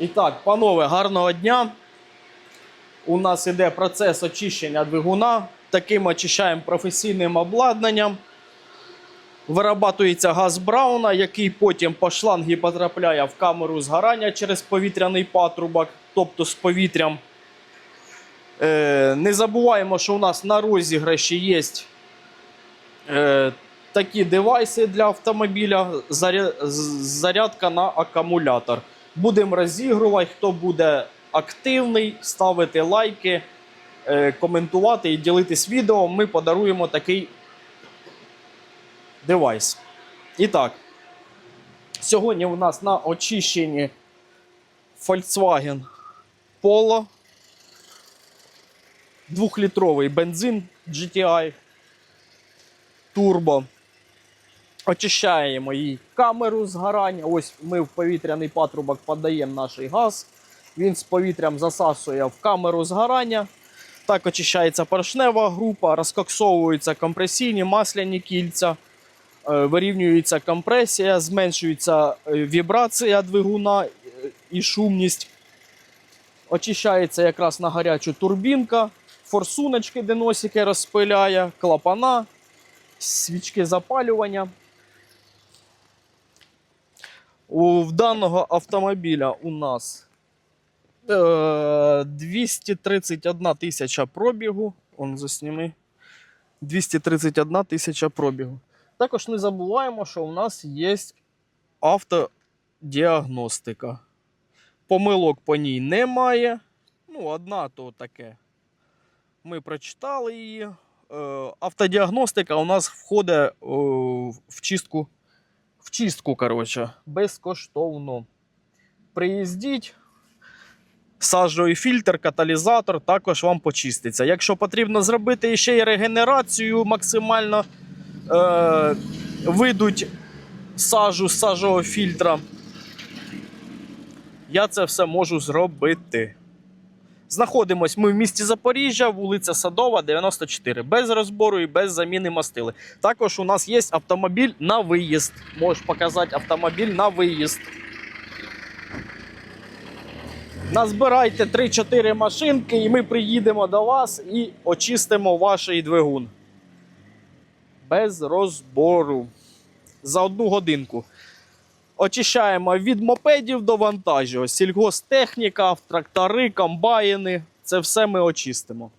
І так, панове, гарного дня. У нас іде процес очищення двигуна. Таким очищаємо професійним обладнанням. Вирабатується газ Брауна, який потім по шлангі потрапляє в камеру згорання через повітряний патрубок, тобто з повітрям. Е, не забуваємо, що у нас на розіграші є е, такі девайси для автомобіля, заря- зарядка на акумулятор. Будемо розігрувати, хто буде активний, ставити лайки, е, коментувати і ділитись відео. Ми подаруємо такий девайс. І так, сьогодні у нас на очищенні Volkswagen Polo. Двохлітровий бензин GTI Turbo. Очищаємо її камеру згорання. Ось ми в повітряний патрубок подаємо наш газ. Він з повітрям засасує в камеру згорання. Так очищається поршнева група, розкоксовуються компресійні масляні кільця, е, вирівнюється компресія, зменшується е, вібрація двигуна е, і шумність. Очищається якраз на гарячу турбінка, форсуночки, де носики розпиляє, клапана, свічки запалювання. У даного автомобіля у нас е, 231 тисяча пробігу. Он засніми. 231 тисяча пробігу. Також не забуваємо, що у нас є автодіагностика. Помилок по ній немає. Ну, одна то таке. Ми прочитали її. Е, Автодіагностика у нас входить е, в чистку в чистку, коротше, безкоштовно. Приїздіть, саджовий фільтр, каталізатор також вам почиститься. Якщо потрібно зробити ще й регенерацію максимально е, видуть сажу з сажового фільтра, я це все можу зробити. Знаходимось ми в місті Запоріжжя, вулиця Садова, 94, без розбору і без заміни мастили. Також у нас є автомобіль на виїзд. Можеш показати автомобіль на виїзд. Назбирайте 3-4 машинки, і ми приїдемо до вас і очистимо ваш двигун. Без розбору. За одну годинку. Очищаємо від мопедів до вантажів. Сільгостехніка, трактори, комбайни. Це все ми очистимо.